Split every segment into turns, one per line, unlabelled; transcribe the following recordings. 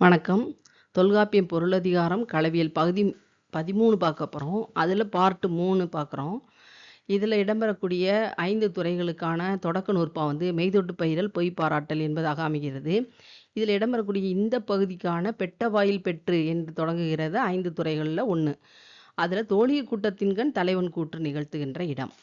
வணக்கம். தொல்காப்பியம் பொருளதிகாரம் களவியல் பகுதி பதிமூணு பார்க்க போகிறோம் அதில் பார்ட்டு மூணு பார்க்குறோம். இதில் இடம்பெறக்கூடிய ஐந்து துறைகளுக்கான தொடக்க நூற்பா வந்து மெய்தொட்டு பயிரல் பொய் பாராட்டல் என்பதாக அமைகிறது. இதில் இடம்பெறக்கூடிய இந்த பகுதிக்கான பெட்ட வாயில் பெற்று என்று தொடங்குகிறது ஐந்து துறைகளில் ஒன்று அதில் தோழியர் கூட்டத்தின்கண் தலைவன் கூற்று நிகழ்த்துகின்ற இடம்.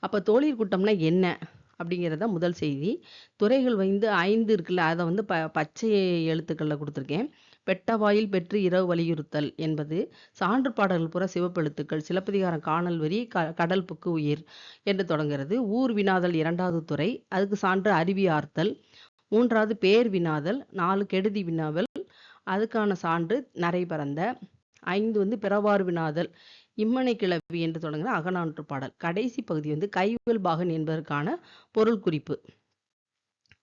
அப்போ தோழியர் கூட்டம்னா என்ன? அப்படிங்கிறத முதல் செய்தி. துறைகள் வந்து ஐந்து இருக்குல்ல அதை வந்து ப பச்சை எழுத்துக்களில் கொடுத்துருக்கேன். பெட்ட வாயில் பெற்று இரவு வலியுறுத்தல் என்பது சான்று பாடல்கள் புற சிவப்பெழுத்துக்கள் சிலப்பதிகாரம் காணல் வரி க கடல் புக்கு உயிர் என்று தொடங்குகிறது. ஊர் வினாதல் இரண்டாவது துறை அதுக்கு சான்று அருவி ஆர்த்தல். மூன்றாவது பேர் வினாதல் நாலு கெடுதி வினாவல் அதுக்கான சான்று நரை பரந்த. ஐந்து வந்து பிறவாறு வினாதல் இம்மனை கிளவி என்று தொடங்கின அகநானூற்று பாடல். கடைசி பகுதி வந்து கைவல் பாகன் என்பதற்கான பொருள் குறிப்பு.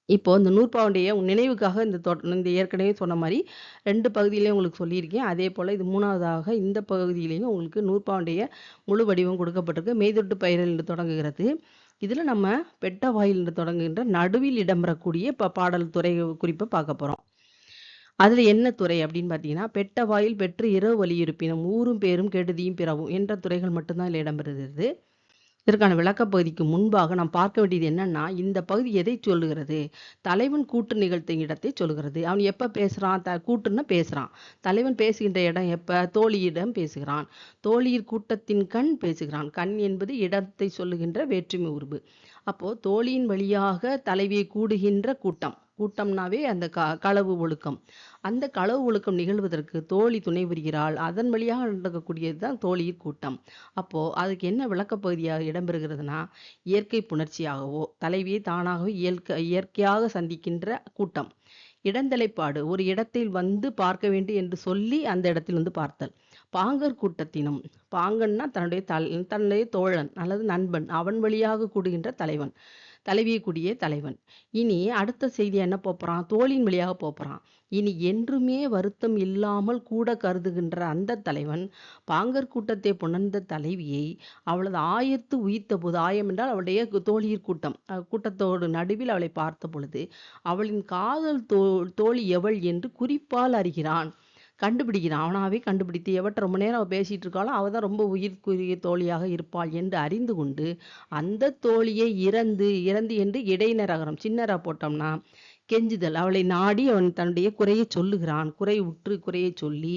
இப்போ இந்த நூற்பாவுடைய நினைவுக்காக இந்த தொ இந்த ஏற்கனவே சொன்ன மாதிரி ரெண்டு பகுதியிலையும் உங்களுக்கு சொல்லியிருக்கேன். அதே போல் இது மூணாவதாக இந்த பகுதியிலையும் உங்களுக்கு நூற்பாவுடைய முழு வடிவம் கொடுக்கப்பட்டிருக்கு. மெய்தொட்டு பயிரல் என்று தொடங்குகிறது. இதில் நம்ம பெட்ட வாயில் என்று தொடங்குகின்ற நடுவில் இடம்பெறக்கூடிய இப்போ பாடல் துறை குறிப்பை பார்க்க போகிறோம் அதில் என்ன துறை அப்படின்னு பார்த்தீங்கன்னா பெட்ட வாயில் பெற்று இரவு வழி இருப்பினும் ஊரும் பேரும் கெடுதியும் பிறவும் என்ற துறைகள் மட்டும்தான் இதில் இடம்பெறுகிறது. இதற்கான விளக்கப்பகுதிக்கு முன்பாக நாம் பார்க்க வேண்டியது என்னன்னா இந்த பகுதி எதை சொல்லுகிறது? தலைவன் கூட்டு நிகழ்த்தும் இடத்தை சொல்லுகிறது. அவன் எப்போ பேசுகிறான் த கூட்டுன்னா பேசுகிறான் தலைவன் பேசுகின்ற இடம் எப்போ? தோழியிடம் பேசுகிறான். தோழியர் கூட்டத்தின் கண் பேசுகிறான். கண் என்பது இடத்தை சொல்லுகின்ற வேற்றுமை உருவு அப்போது தோழியின் வழியாக தலைவியை கூடுகின்ற கூட்டம். கூட்டம்னாவே அந்த க களவு ஒழுக்கம். அந்த களவு ஒழுக்கம் நிகழ்வதற்கு தோழி துணை புரிகிறாள். அதன் வழியாக நடக்கக்கூடியது தான் தோழியர் கூட்டம். அப்போது அதுக்கு என்ன விளக்கப்பகுதியாக இடம்பெறுகிறதுனா இயற்கை புணர்ச்சியாகவோ தலைவியை தானாகவே இயற்கை இயற்கையாக சந்திக்கின்ற கூட்டம். இடந்தலைப்பாடு ஒரு இடத்தில் வந்து பார்க்க வேண்டும் என்று சொல்லி அந்த இடத்தில் வந்து பார்த்தல். பாங்கர் கூட்டத்தினும் பாங்கன்னா தன்னுடைய தல் தன்னுடைய தோழன் அல்லது நண்பன் அவன் வழியாக கூடுகின்ற தலைவன். தலைவியக்கூடிய தலைவன். இனி அடுத்த செய்தி என்ன போகிறான் தோளின் வழியாக போகிறான் இனி என்றுமே வருத்தம் இல்லாமல் கூட கருதுகின்ற அந்த தலைவன் பாங்கர் கூட்டத்தை புணர்ந்த தலைவியை அவளது ஆயத்து உயிர்த்த போது ஆயம் என்றால் அவளுடைய தோழியர் கூட்டம் கூட்டத்தோடு நடுவில் அவளை பார்த்த பொழுது அவளின் காதல் தோ தோழி எவள் என்று குறிப்பால் அறிகிறான். கண்டுபிடிக்கிறான் அவனாவே கண்டுபிடித்து எவட்ட ரொம்ப நேரம் அவள் பேசிகிட்டு இருக்காளோ அவள் தான் ரொம்ப உயிர்க்குரிய தோழியாக இருப்பாள் என்று அறிந்து கொண்டு அந்த தோழியை இறந்து இறந்து என்று இடைநரகரம் சின்னரா போட்டோம்னா கெஞ்சுதல். அவளை நாடி அவன் தன்னுடைய குறையை சொல்லுகிறான். குறை உற்று குறையை சொல்லி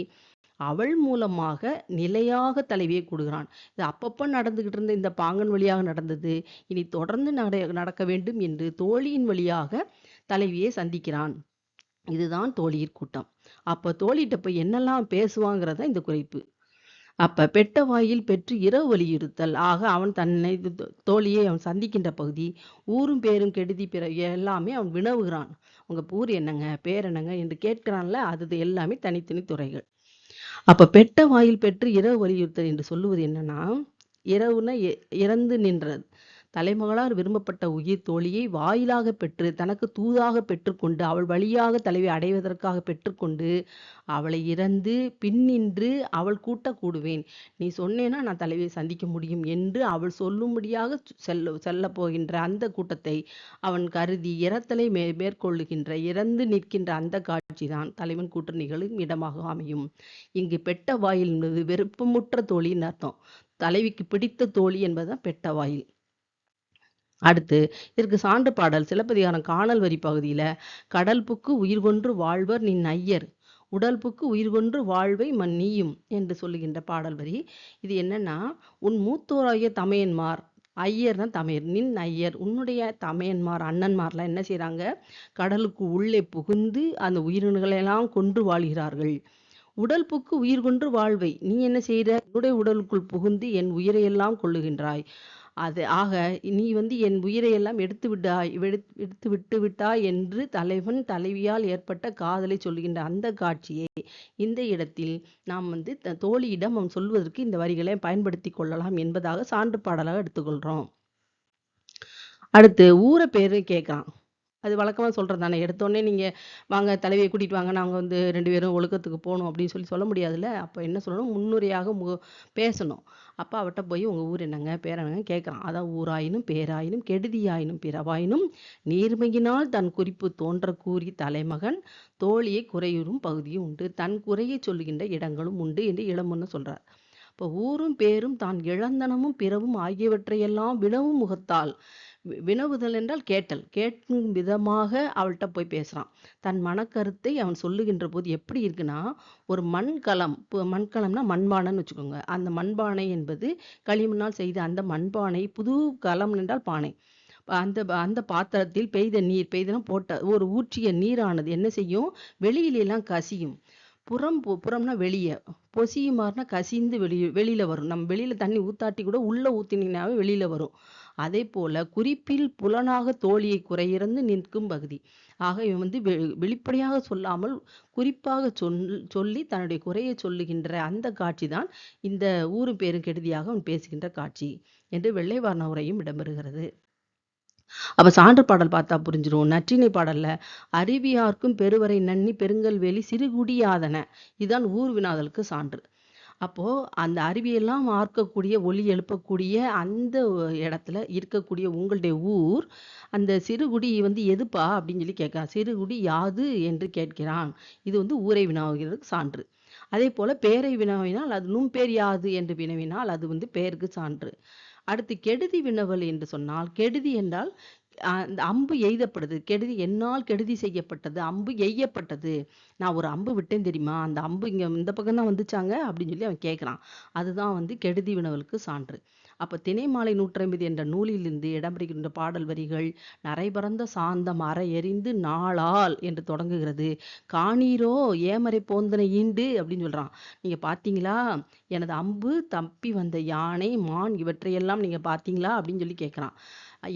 அவள் மூலமாக நிலையாக தலைவியை கொடுக்கிறான் இது அப்பப்போ நடந்துகிட்டு இருந்த இந்த பாங்கன் வழியாக நடந்தது. இனி தொடர்ந்து நட நடக்க வேண்டும் என்று தோழியின் வழியாக தலைவியை சந்திக்கிறான். இதுதான் தோழியர் கூட்டம். அப்போ தோழிகிட்ட போய் என்னெல்லாம் பேசுவாங்கிறத இந்த குறிப்பு. அப்ப பெட்ட வாயில் பெற்று இரவு வலியுறுத்தல். ஆக அவன் தன்னை தோழியை அவன் சந்திக்கின்ற பகுதி ஊரும் பேரும் கெடுதி பிற எல்லாமே அவன் வினவுகிறான். உங்க ஊர் என்னங்க பேர் என்னங்க என்று கேட்கிறான்ல அது எல்லாமே தனித்தனி துறைகள். அப்ப பெட்ட வாயில் பெற்று இரவு வலியுறுத்தல் என்று சொல்லுவது என்னன்னா இரவுனா இறந்து நின்றது. தலைமகளார் விரும்பப்பட்ட உயிர் தோழியை வாயிலாக பெற்று தனக்கு தூதாக பெற்றுக்கொண்டு அவள் வழியாக தலைவி அடைவதற்காக பெற்றுக்கொண்டு அவளை இறந்து பின்னின்று அவள் கூட்ட கூடுவேன். நீ சொன்னேன்னா நான் தலைவியை சந்திக்க முடியும் என்று அவள் சொல்லும்படியாக செல்ல செல்ல போகின்ற அந்த கூட்டத்தை அவன் கருதி இறத்தலை மே மேற்கொள்ளுகின்ற இறந்து நிற்கின்ற அந்த காட்சி தான் தலைவன் கூட்ட நிகழும் இடமாக அமையும். இங்கு பெட்ட வாயில் என்பது வெறுப்பமுற்ற தோழின்னு அர்த்தம். தலைவிக்கு பிடித்த தோழி என்பதுதான் பெட்ட வாயில். அடுத்து இதற்கு சான்று பாடல் சிலப்பதிகாரம் காணல் வரி பகுதியில் கடல் புக்கு உயிர் கொன்று வாழ்வர் நின் ஐயர் உடல் புக்கு உயிர் கொன்று வாழ்வை மண் நீயும் என்று சொல்லுகின்ற பாடல் வரி. இது என்னன்னா உன் மூத்தோராகிய தமையன்மார் ஐயர் தான் தமையர் நின் ஐயர் உன்னுடைய தமையன்மார் அண்ணன்மார்லாம் என்ன செய்கிறாங்க கடலுக்கு உள்ளே புகுந்து அந்த உயிரினங்களையெல்லாம் கொன்று வாழ்கிறார்கள். உடல் புக்கு உயிர் கொன்று வாழ்வை நீ என்ன செய்கிற என்னுடைய உடலுக்குள் புகுந்து என் உயிரையெல்லாம் கொள்ளுகின்றாய் அது ஆக நீ வந்து என் உயிரையெல்லாம் எடுத்து விட்டாய் எடுத்து விட்டு விட்டாய் என்று தலைவன் தலைவியால் ஏற்பட்ட காதலை சொல்கின்ற அந்த காட்சியை இந்த இடத்தில் நாம் வந்து தோழியிடம் அவன் சொல்வதற்கு இந்த வரிகளை பயன்படுத்தி கொள்ளலாம் என்பதாக சான்று பாடலாக எடுத்துக்கொள்கிறோம் அடுத்து ஊரை பேரு கேட்குறான் அது வழக்கமாக சொல்கிறது தானே. எடுத்தோடனே நீங்கள் வாங்க தலைவியை கூட்டிகிட்டு வாங்க, நாங்கள் வந்து ரெண்டு பேரும் ஒழுக்கத்துக்கு போகணும் அப்படின்னு சொல்லி சொல்ல முடியாதுல்ல. அப்போ என்ன சொல்லணும், முன்னுரையாக மு பேசணும். அப்போ அவட்ட போய் உங்க ஊர் என்னங்க? பேர் என்னங்க கேட்குறான் அதான் ஊராயினும், பேராயினும், கெடுதியாயினும், பிறவாயினும் நீர்மையினால் தன் குறிப்பு தோன்ற கூறி தலைமகன் தோழியை குறையுறும் பகுதியும் உண்டு. தன் குறையை சொல்லுகின்ற இடங்களும் உண்டு என்று இளமுன்னு சொல்கிறார் அப்ப ஊரும் பேரும் தான் இழந்தனமும் பிறவும் ஆகியவற்றையெல்லாம் வினவும் முகத்தால் வினவுதல் என்றால் கேட்டல். கேட்கும் விதமாக அவள்கிட்ட போய் பேசுகிறான் தன் மனக்கருத்தை அவன் சொல்லுகின்ற போது எப்படி இருக்குன்னா, ஒரு மண்கலம் இப்போ மண்கலம்னா மண்பானைன்னு வச்சுக்கோங்க. அந்த மண்பானை என்பது களிமண்ணால் செய்த அந்த மண்பானை புது கலம் என்றால் பானை. அந்த அந்த பாத்திரத்தில் பெய்த நீர் பெய்தனா போட்ட ஒரு ஊற்றிய நீரானது என்ன செய்யும்? வெளியிலெல்லாம் கசியும். புறம் பு புறம்னா வெளியே பொசியுமாறுனா கசிந்து வெளியே வெளியில் வரும். நம்ம வெளியில் தண்ணி ஊத்தாட்டி கூட உள்ளே ஊத்தினீங்கனாவே வெளியில் வரும். அதே போல் குறிப்பில் புலனாக தோழியை குறையிறந்து நிற்கும் பகுதி. ஆக இவன் வந்து வெ வெளிப்படையாக சொல்லாமல் குறிப்பாக சொல் சொல்லி தன்னுடைய குறையை சொல்லுகின்ற அந்த காட்சி தான் இந்த ஊரும் பேரும் கெடுதியாக அவன் பேசுகின்ற காட்சி என்று வெள்ளைவார்ண உரையும் இடம்பெறுகிறது. அப்ப சான்று பாடல் பார்த்தா புரிஞ்சிரும். நற்றினை பாடல்ல "அருவியார்க்கும் பெருவரை நன்னி பெருங்கல்வேலி சிறுகுடியாதன" இதுதான் ஊர் வினாதலுக்கு சான்று. அப்போ அந்த அருவியெல்லாம் ஆர்க்கக்கூடிய, ஒலி எழுப்பக்கூடிய அந்த இடத்துல இருக்கக்கூடிய உங்களுடைய ஊர், அந்த சிறுகுடி வந்து எதுப்பா? அப்படின்னு சொல்லி கேட்கிறான். "சிறுகுடி யாது?" என்று கேட்கிறான். இது வந்து ஊரை வினாவுகிறதுக்கு சான்று. அதே போல் பேரை வினாவினால் அது நும் பேர் யாது?" என்று வினவினால் அது வந்து பெயருக்கு சான்று. அடுத்து கெடுதி வினவல் என்று சொன்னால், கெடுதி என்றால் அந்த அம்பு எய்தப்படுது. கெடுதி என்னால் கெடுதி செய்யப்பட்டது. அம்பு எய்யப்பட்டது. நான் ஒரு அம்பு விட்டேன் தெரியுமா? அந்த அம்பு இங்க இந்த பக்கம் தான் வந்துச்சாங்க அப்படின்னு சொல்லி அவன் கேட்கிறான். அதுதான் வந்து கெடுதி வினவலுக்கு சான்று. அப்போ தினைமாலை நூற்றைம்பது என்ற நூலிலிருந்து இடம்பெறுகின்ற பாடல் வரிகள் "நரைபரந்த சாந்தம் அற எறிந்து நாளால்" என்று தொடங்குகிறது. "காணீரோ ஏமரை போந்தனை ஈண்டு" அப்படின்னு சொல்கிறான் நீங்கள் பார்த்தீங்களா? எனது அம்பு தப்பி வந்த யானை, மான் இவற்றையெல்லாம் நீங்கள் பார்த்தீங்களா?" அப்படின்னு சொல்லி கேட்குறான்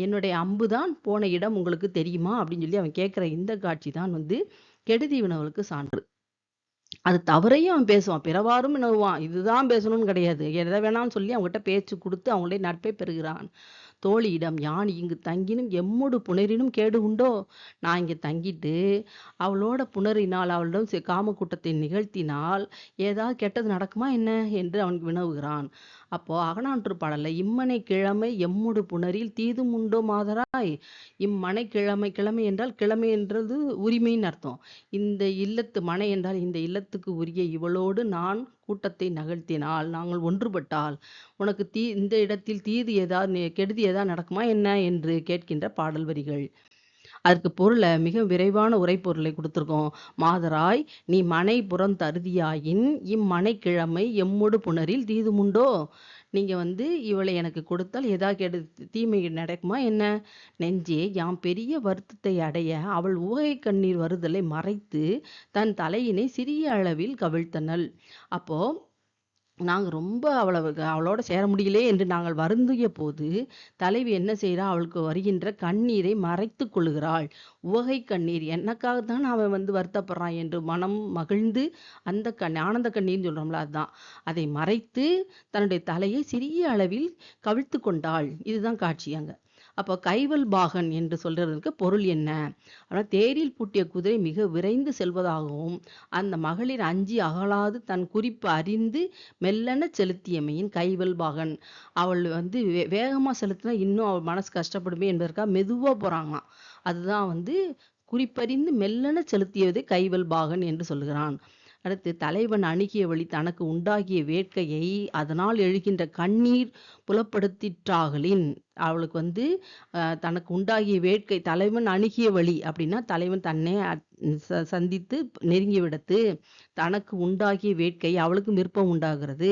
"என்னுடைய அம்பு தான் போன இடம் உங்களுக்கு தெரியுமா?" அப்படின்னு சொல்லி அவன் கேட்குற இந்த காட்சி தான் வந்து கெடுதி வினவலுக்கு சான்று. அது தவறையும் அவன் பேசுவான். பிறவாரும் வினவுவான். இதுதான் பேசணும்னு கிடையாது. எதை வேணாம்னு சொல்லி அவங்ககிட்ட பேச்சு கொடுத்து அவங்களே நட்பை பெறுகிறான். தோழியிடம் "யான் இங்கு தங்கினும் எம்மோடு புணரினும் கேடு உண்டோ?" நான் இங்கே தங்கிட்டு அவளோட புணரினால் அவளிடம் செ காமக்கூட்டத்தை நிகழ்த்தினால் ஏதாவது கெட்டது நடக்குமா என்ன? என்று அவன் வினவுகிறான். அப்போ அகநானூற்றுப் பாடல்ல "இம்மனை கிழமை எம்முடு புணரில் தீதும் உண்டோ மாதராய்" இம்மனை கிழமை கிழமை என்றால் கிழமை என்றது உரிமைன்னு அர்த்தம். இந்த இல்லத்து மனை என்றால் இந்த இல்லத்துக்கு உரிய இவளோடு நான் கூட்டத்தை நகழ்த்தினால், நாங்கள் ஒன்றுபட்டால், உனக்கு தீ இந்த இடத்தில் தீது ஏதாவது கெடுதி ஏதாவது நடக்குமா என்ன? என்று கேட்கின்ற பாடல் வரிகள். அதுக்கு பொருளை மிக விரைவான உரைப்பொருளை கொடுத்துருக்கோம் "மாதராய் நீ மனை புறம் தருதியாயின் இம்மனை கிழமை எம்மொடு புணரில் தீதுமுண்டோ?" நீங்கள் வந்து இவளை எனக்கு கொடுத்தால் ஏதாவது கெடு தீமை நடக்குமா என்ன? "நெஞ்சே யாம் பெரிய வருத்தத்தை அடைய அவள் ஊகை கண்ணீர் வருதலை மறைத்து தன் தலையினை சிறிய அளவில் கவிழ்த்தனள்." அப்போ நாங்க ரொம்ப அவள அவளோட சேர முடியலையே என்று நாங்கள் வருந்திய போது, தலைவி என்ன செய்கிறா அவளுக்கு வருகின்ற கண்ணீரை மறைத்து கொள்ளுகிறாள். உவகை கண்ணீர் எனக்காக தான் அவன் வந்து வருத்தப்படுறான் என்று மனம் மகிழ்ந்து அந்த கண் ஆனந்த கண்ணீர்னு சொல்கிறோம்ல அதுதான். அதை மறைத்து தன்னுடைய தலையை சிறிய அளவில் கவிழ்த்து கொண்டாள். இதுதான் காட்சி அங்கே அப்போ கைவல் பாகன் என்று சொல்றதற்கு பொருள் என்ன? ஆனால் தேரில் பூட்டிய குதிரை மிக விரைந்து செல்வதாகவும், அந்த மகளிர் அஞ்சி அகலாது தன் குறிப்பு அறிந்து மெல்லன செலுத்தியமையின் கைவல் பாகன். அவள் வந்து வே செலுத்தினா இன்னும் அவள் மனசு கஷ்டப்படுமே என்பதற்காக மெதுவாக போகிறாங்களாம் அதுதான் வந்து குறிப்பறிந்து மெல்லன செலுத்தியது கைவல் பாகன் என்று சொல்கிறான் அடுத்து தலைவன் அணுகிய வழி தனக்கு உண்டாகிய வேட்கையை அதனால் எழுகின்ற கண்ணீர் புலப்படுத்திற்றாகலின், அவளுக்கு வந்து தனக்கு உண்டாகிய வேட்கை தலைவன் அணுகிய வழி அப்படின்னா, தலைவன் தன்னை சந்தித்து நெருங்கி சந்தித்து தனக்கு உண்டாகிய வேட்கை அவளுக்கு விருப்பம் உண்டாகிறது.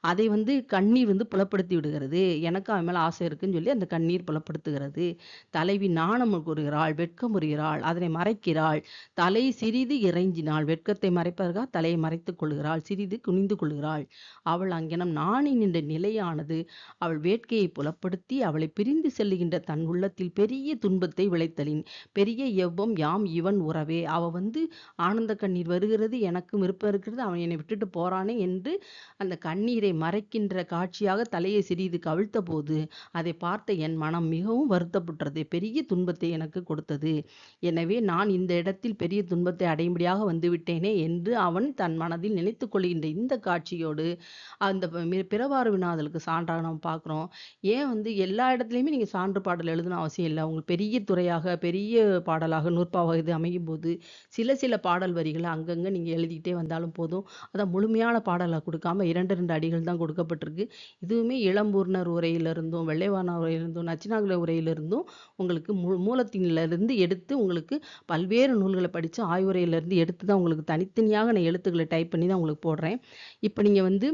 அதை வந்து கண்ணீர் வந்து புலப்படுத்தி விடுகிறது. எனக்கும் அவன் மேலே ஆசை இருக்குன்னு சொல்லி அந்த கண்ணீர் புலப்படுத்துகிறது. தலைவி நாணம் கூறுகிறாள், வெட்கம் வெட்கமுறுகிறாள், அதனை மறைக்கிறாள். தலை சிறிது இறைஞ்சினாள். வெட்கத்தை மறைப்பதற்காக தலையை மறைத்துக் கொள்கிறாள். சிறிது குனிந்து கொள்கிறாள். அவள் அங்ஙனம் நாணி நின்ற நிலையானது அவள் வேட்கையை புலப்படுத்தி அவளை அவளை பிரிந்து செல்லுகின்ற தன் உள்ளத்தில் பெரிய துன்பத்தை விளைத்தலின். பெரிய எவ்வம் யாம் இவன் உறவே. அவ வந்து ஆனந்த கண்ணீர் வருகிறது எனக்கும் விருப்பம் இருக்கிறது அவன் என்னை விட்டுட்டு போறானே என்று அந்த கண்ணீரை மறைக்கின்ற காட்சியாக தலையை சிறிது கவிழ்த்த போது அதை பார்த்த என் மனம் மிகவும் வருத்தப்பட்டது. பெரிய துன்பத்தை எனக்கு கொடுத்தது. எனவே நான் இந்த இடத்தில் பெரிய துன்பத்தை அடையும்படியாக வந்துவிட்டேனே என்று அவன் தன் மனதில் நினைத்து கொள்கின்ற இந்த காட்சியோடு அந்த ப- பிறவாறு வினாதலுக்கு சான்றாக நம்ம பார்க்குறோம். ஏன் வந்து எல்லா இடத்துலையுமே நீங்கள் சான்று பாடல் எழுதணும் அவசியம் இல்லை. உங்களுக்கு பெரிய துறையாக பெரிய பாடலாக நூற்பாவாக இது அமையும் போது சில சில பாடல் வரிகளை அங்கங்கே நீங்கள் எழுதிக்கிட்டே வந்தாலும் போதும். அதான் முழுமையான பாடலாக கொடுக்காம இரண்டு ரெண்டு அடிகள் தான் கொடுக்கப்பட்டிருக்கு. இதுவுமே இளம்பூர்ணர் உரையிலிருந்தும் வெள்ளைவான உரையிலிருந்தும் நச்சினாங்குல உரையிலிருந்தும் உங்களுக்கு மூ மூலத்தினிலிருந்து எடுத்து உங்களுக்கு பல்வேறு நூல்களை படித்து ஆய்வுரையிலிருந்து எடுத்து தான் உங்களுக்கு தனித்தனியாக நான் எழுத்துக்களை டைப் பண்ணி தான் உங்களுக்கு போடுறேன். இப்போ நீங்கள் வந்து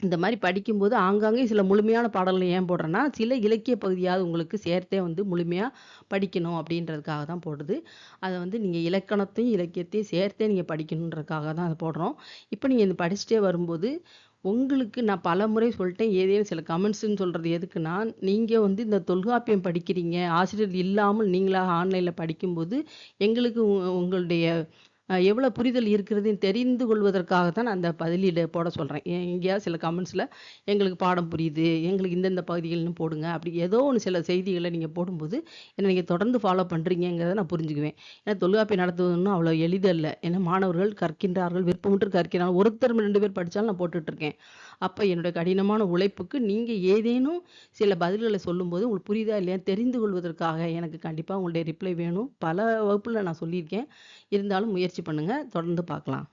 இந்த மாதிரி படிக்கும்போது ஆங்காங்கே சில முழுமையான பாடல்கள் ஏன் போடுறேன்னா சில இலக்கிய பகுதியாவது உங்களுக்கு சேர்த்தே வந்து முழுமையாக படிக்கணும் அப்படின்றதுக்காக தான் போடுது அதை வந்து நீங்கள் இலக்கணத்தையும் இலக்கியத்தையும் சேர்த்தே நீங்கள் படிக்கணுன்றதுக்காக தான் அதை போடுறோம். இப்போ நீங்கள் இந்த படிச்சுட்டே வரும்போது உங்களுக்கு நான் பல முறை சொல்லிட்டேன் ஏதேனும் சில கமெண்ட்ஸ்ன்னு சொல்கிறது எதுக்குன்னா நீங்கள் வந்து இந்த தொல்காப்பியம் படிக்கிறீங்க ஆசிரியர் இல்லாமல் நீங்களாக ஆன்லைனில் படிக்கும்போது எங்களுக்கு உ- உங்களுடைய எவ்வளோ புரிதல் இருக்கிறதுன்னு தெரிந்து கொள்வதற்காக தான் நான் அந்த பதிலீடு போட சொல்கிறேன் எங்கேயாவது சில கமெண்ட்ஸில் எங்களுக்கு பாடம் புரியுது எங்களுக்கு இந்தந்த பகுதிகள்னு போடுங்க. அப்படி ஏதோ ஒன்று சில செய்திகளை நீங்கள் போடும்போது என்னை நீங்கள் தொடர்ந்து ஃபாலோ பண்ணுறீங்கிறத நான் புரிஞ்சுக்குவேன். ஏன்னா தொல்காப்பியம் நடத்துவதுன்னு அவ்வளோ எளிதல்ல. ஏன்னா மாணவர்கள் கற்கின்றார்கள் விருப்பமுற்று கற்கிறார்கள். ஒருத்தர் ரெண்டு பேர் படித்தாலும் நான் போட்டுட்ருக்கேன். அப்போ என்னுடைய கடினமான உழைப்புக்கு நீங்கள் ஏதேனும் சில பதில்களை சொல்லும்போது உங்களுக்கு புரியுதா இல்லையா தெரிந்து கொள்வதற்காக எனக்கு கண்டிப்பாக உங்களுடைய ரிப்ளை வேணும். பல வகுப்பில் நான் சொல்லியிருக்கேன். இருந்தாலும் முயற்சி பண்ணுங்கள் தொடர்ந்து பார்க்கலாம்.